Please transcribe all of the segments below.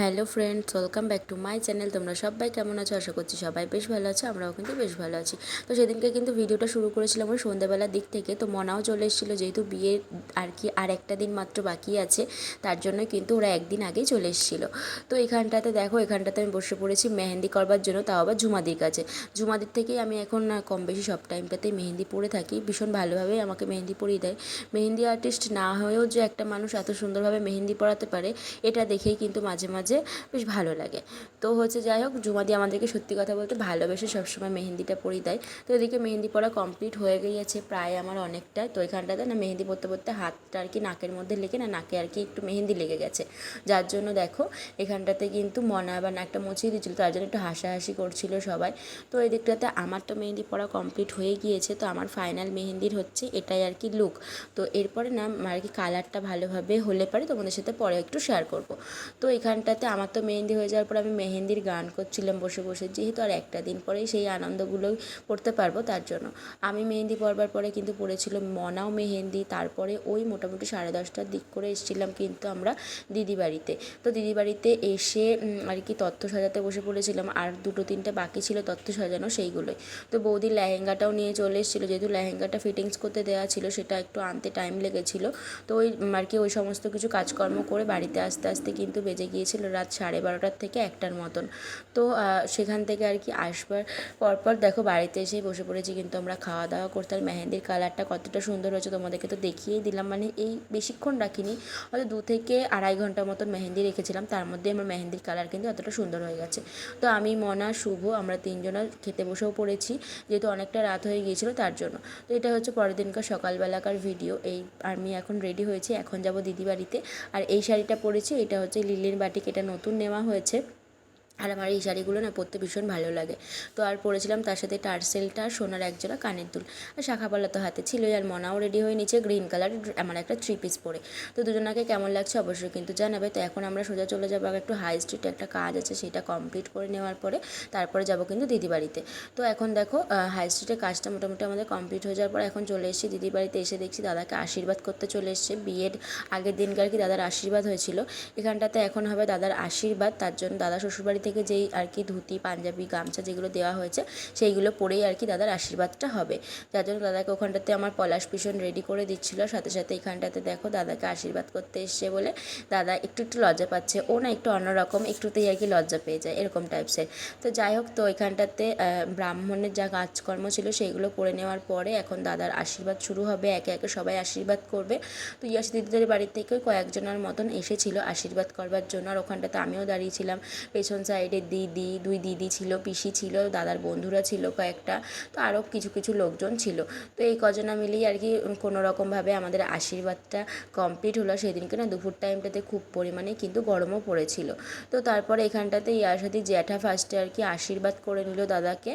Hello friends, welcome back to my channel. তোমরা সবাই কেমন আছো? আশা করছি সবাই বেশ ভালো আছো, আমরাও কিন্তু বেশ ভালো আছি। তো সেদিনকে কিন্তু ভিডিওটা শুরু করেছিলাম ওই সন্ধ্যাবেলার দিক থেকে। তো মনাও চলে এসেছিল, যেহেতু বিয়ের আর কি আর একটা দিন মাত্র বাকি আছে, তার জন্য কিন্তু ওরা একদিন আগেই চলে এসেছিল। তো এখানটাতে দেখো, এখানটাতে আমি বসে পড়েছি মেহেন্দি করবার জন্য, তাও আবার ঝুমাদির কাছে। ঝুমাদির থেকেই আমি এখন কম বেশি সব টাইমটাতেই মেহেন্দি পরে থাকি। ভীষণ ভালোভাবেই আমাকে মেহেন্দি পরিয়ে দেয়। মেহেন্দি আর্টিস্ট না হয়েও যে একটা মানুষ এত সুন্দরভাবে মেহেন্দি পরাতে পারে, এটা দেখেই কিন্তু মাঝে মাঝে বেশ ভালো লাগে। তো হচ্ছে যাই হোক জুমাদি আমাদেরকে সত্যি কথা বলতে ভালোবেসে সবসময় মেহেন্দিটা পরিয়ে দেয়। তো এদিকে মেহেন্দি পরা কমপ্লিট হয়ে গিয়েছে প্রায় আমার অনেকটা। তো এখানটাতে না মেহেন্দি পরতে পরতে হাতটা আর কি নাকের মধ্যে লেগে না, নাকে আর কি একটু মেহেন্দি লেগে গেছে। যার জন্য দেখো, এখানটাতে কিন্তু মনা আবার নাকটা মুছিয়ে দিচ্ছিল তার জন্য একটু হাসাহাসি করছিল সবাই। তো এই দিকটাতে আমার তো মেহেন্দি পরা কমপ্লিট হয়ে গিয়েছে, তো আমার ফাইনাল মেহেন্দির হচ্ছে এটাই আর কি লুক তো এরপরে না আর কি কালারটা ভালোভাবে হলে পারে, তোমাদের সাথে পরে একটু শেয়ার করব। তো এখানটাতে আমার তো মেহেন্দি হয়ে যাওয়ার পর আমি মেহেন্দির গান করছিলাম বসে বসে। যেহেতু আর একটা দিন পরেই সেই আনন্দগুলোই করতে পারব, তার জন্য। আমি মেহেন্দি পরবার পরে কিন্তু পড়েছিল মনাও মেহেন্দি, তারপরে ওই মোটামুটি সাড়ে দশটার দিক করে এসেছিলাম কিন্তু আমরা দিদি বাড়িতে। তো দিদি বাড়িতে এসে আর কি তত্ত্ব সাজাতে বসে পড়েছিলাম, আর দুটো তিনটে বাকি ছিল তত্ত্ব সাজানো সেইগুলোই। তো বৌদির লেহেঙ্গাটাও নিয়ে চলে এসেছিল, যেহেতু লেহেঙ্গাটা ফিটিংস করতে দেওয়া ছিল, সেটা একটু আনতে টাইম লেগেছিলো। তো ওই আর কি ওই সমস্ত কিছু কাজকর্ম করে বাড়িতে আসতে আসতে কিন্তু বেজে গিয়েছিল। রাত সাড়ে বারোটার থেকে একটার মতন। তো সেখান থেকে আর কি আসবার পরপর দেখো বাড়িতে এসেই বসে পড়েছি, কিন্তু আমরা খাওয়া দাওয়া করতে আর মেহেন্দির কালারটা কতটা সুন্দর হয়েছে তোমাদেরকে তো দেখিয়েই দিলাম। মানে এই বেশিক্ষণ রাখিনি, হয়তো দু থেকে আড়াই ঘণ্টার মতন মেহেন্দি রেখেছিলাম, তার মধ্যে আমার মেহেন্দির কালার কিন্তু এতটা সুন্দর হয়ে গেছে। তো আমি, মনা, শুভ, আমরা তিনজনা খেতে বসেও পড়েছি, যেহেতু অনেকটা রাত হয়ে গিয়েছিল তার জন্য। তো এটা হচ্ছে পরের দিনকার সকালবেলাকার ভিডিও, এই আমি এখন রেডি হয়েছি, এখন যাব দিদি বাড়িতে। আর এই শাড়িটা পরেছি, এটা হচ্ছে লিলির বাটিক এটা নতুন নেওয়া হয়েছে। আর আমার এই শাড়িগুলো না পরতে ভীষণ ভালো লাগে। তো আর পরেছিলাম তার সাথে টার্সেলটা সোনার একজোড়া কানের দুল। আর শাখাপালা তো হাতে ছিলই আর মনাও রেডি হয়ে নিচে গ্রিন কালার আমার একটা থ্রি পিস পরে। তো দুজনাকে কেমন লাগছে অবশ্যই কিন্তু জানাবে। তো এখন আমরা সোজা চলে যাব একটু হাই স্ট্রিটে একটা কাজ আছে সেটা কমপ্লিট করে নেওয়ার পরে তারপরে যাব কিন্তু দিদি বাড়িতে। তো এখন দেখো হাই স্ট্রিটে কাজটা মোটামুটি আমাদের কমপ্লিট হয়ে যাওয়ার পর এখন চলে এসেছি দিদি বাড়িতে এসে দেখছি দাদাকে আশীর্বাদ করতে চলে এসছে। বিয়ের আগের দিনকার কি দাদার আশীর্বাদ হয়েছিল। এখানটাতে এখন হবে দাদার আশীর্বাদ, তার জন্য দাদা শ্বশুরবাড়ি থেকে যেই আর কি ধুতি, পাঞ্জাবি, গামছা যেগুলো দেওয়া হয়েছে, সেইগুলো পরেই আর কি দাদার আশীর্বাদটা হবে। যার জন্য দাদাকে ওখানটাতে আমার পলাশ পিছন রেডি করে দিচ্ছিল। সাথে সাথে এখানটাতে দেখো দাদাকে আশীর্বাদ করতে এসছে বলে দাদা একটু একটু লজ্জা পাচ্ছে। ও না একটু অন্যরকম, একটুতেই আর কি লজ্জা পেয়ে যায় এরকম টাইপসের তো যাই হোক, তো এখানটাতে ব্রাহ্মণের যা কাজকর্ম ছিল সেইগুলো করে নেওয়ার পরে এখন দাদার আশীর্বাদ শুরু হবে। একে একে সবাই আশীর্বাদ করবে। তো ইয়াস দিদিদের বাড়ি থেকে কয়েকজনের মতন এসেছিল আশীর্বাদ করবার জন্য। আর ওখানটাতে আমিও দাঁড়িয়েছিলাম পেছন সাইডে দিদি, দুই দিদি ছিল, পিসি ছিল, দাদার বন্ধুরা ছিল কয়েকটা, তো আরও কিছু কিছু লোকজন ছিল। তো এই কজনা মিলেই আর কি কোনো রকমভাবে আমাদের আশীর্বাদটা কমপ্লিট হলো। সেদিনকে না দুপুর টাইমটাতে খুব পরিমাণে কিন্তু গরমও পড়েছিল। তো তারপরে এখানটাতে ইয়ার সাথে জ্যাঠা ফার্স্টে আর কি আশীর্বাদ করে নিল দাদাকে।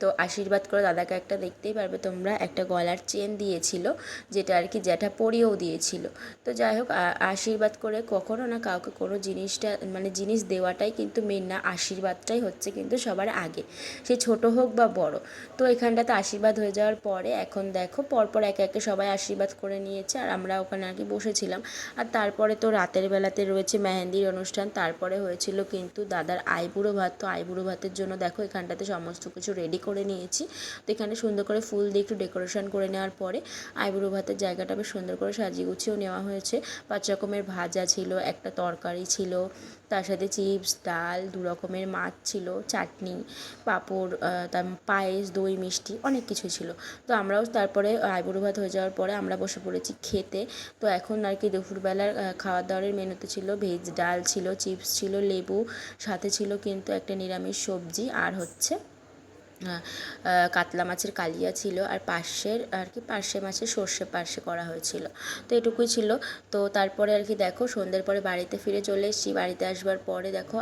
তো আশীর্বাদ করে দাদাকে একটা দেখতেই পারবে তোমরা, একটা গলার চেন দিয়েছিল, যেটা আর কি জ্যাঠা পরিয়েও দিয়েছিল। তো যাই হোক আশীর্বাদ করে কখনো না কাউকে কোনো জিনিসটা মানে জিনিস দেওয়াটাই কিন্তু মেন না, আশীর্বাদটাই হচ্ছে কিন্তু সবার আগে। সে ছোট হোক বা বড়। তো এখানটাতে আশীর্বাদ হয়ে যাওয়ার পরে এখন দেখো, পরপর একে একে সবাই আশীর্বাদ করে নিয়েছে আর আমরা ওখানে আর কি বসেছিলাম। আর তারপরে তো রাতের বেলাতে রয়েছে মেহেন্দির অনুষ্ঠান, তারপরে হয়েছিল কিন্তু দাদার আইবুড়ো ভাত। তো আইবুড়ো ভাতের জন্য দেখো এখানটাতে সমস্ত কিছু রেডি করে নিয়েছি। তো এখানে সুন্দর করে ফুল দিয়ে একটু ডেকোরেশন করে নেওয়ার পরে আইবুড়ো ভাতের জায়গাটা বেশ সুন্দর করে সাজিয়ে গুছিয়েও নেওয়া হয়েছে। পাঁচ রকমের ভাজা ছিল, একটা তরকারি ছিল তার সাথে চিপস, ডাল, দু রকমের মাছ ছিল, চাটনি, পাঁপড় তার পায়েস, দই, মিষ্টি অনেক কিছু ছিল। তো আমরাও তারপরে আইবুড়ো ভাত হয়ে যাওয়ার পরে আমরা বসে পড়েছি খেতে। তো এখন আর কি দুপুরবেলার খাওয়া দাওয়ারের মেনুতে ছিল ভেজ ডাল ছিল, চিপস ছিল, লেবু, সাথে ছিল কিন্তু একটা নিরামিষ সবজি, আর হচ্ছে কাতলা মাছের কালিয়া ছিল আর পার্শ্বের আর কি পার্শে মাছের সর্ষে পার্শে করা হয়েছিল। তো এটুকুই ছিল। তো তারপরে আর কি দেখো, সন্ধ্যের পরে বাড়িতে ফিরে চলে এসেছি। বাড়িতে আসবার পরে দেখো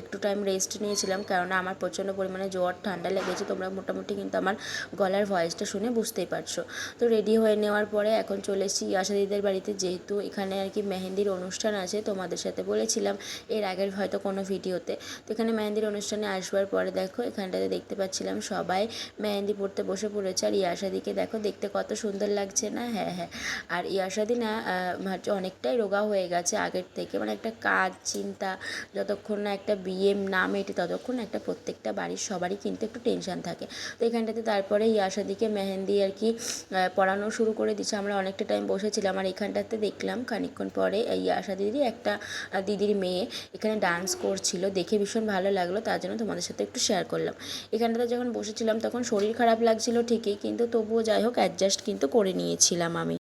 একটু টাইম রেস্ট নিয়েছিলাম কেননা আমার প্রচণ্ড পরিমাণে জ্বর, ঠান্ডা লেগেছে। তোমরা মোটামুটি কিন্তু আমার গলার ভয়েসটা শুনে বুঝতেই পারছ। তো রেডি হয়ে নেওয়ার পরে এখন চলে এসেছি আশা বাড়িতে। যেহেতু এখানে আর কি মেহেন্দির অনুষ্ঠান আছে, তোমাদের সাথে বলেছিলাম এর আগের হয়তো কোনো ভিডিওতে তো এখানে মেহেন্দির অনুষ্ঠানে আসবার পরে দেখো, এখানটাতে দেখতে পাচ্ছিলাম দেখলাম সবাই মেহেন্দি পড়তে বসে পড়েছে আর ইয়াশাদিকে দেখো দেখতে কত সুন্দর লাগছে না? হ্যাঁ হ্যাঁ। আর ইয়াশাদি না অনেকটাই রোগা হয়ে গেছে আগের থেকে। মানে একটা কাজ, চিন্তা, যতক্ষণ না একটা বিয়ে না মেটে ততক্ষণ একটা প্রত্যেকটা বাড়ির সবারই কিন্তু একটু টেনশন থাকে। তো এখানটাতে তারপরে ইয়াশাদিকে মেহেন্দি আর কি পড়ানো শুরু করে দিচ্ছে। আমরা অনেকটা টাইম বসেছিলাম আর এখানটাতে দেখলাম খানিকক্ষণ পরে ইয়াশা দিদিরই একটা দিদির মেয়ে এখানে ডান্স করছিল। দেখে ভীষণ ভালো লাগল। তার জন্য তোমাদের সাথে একটু শেয়ার করলাম। এখানটাতে যখন বসেছিলাম, তখন শরীর খারাপ লাগছিল ঠিকই, কিন্তু তবুও যাই হোক অ্যাডজাস্ট কিন্তু করে নিয়েছিলাম আমি।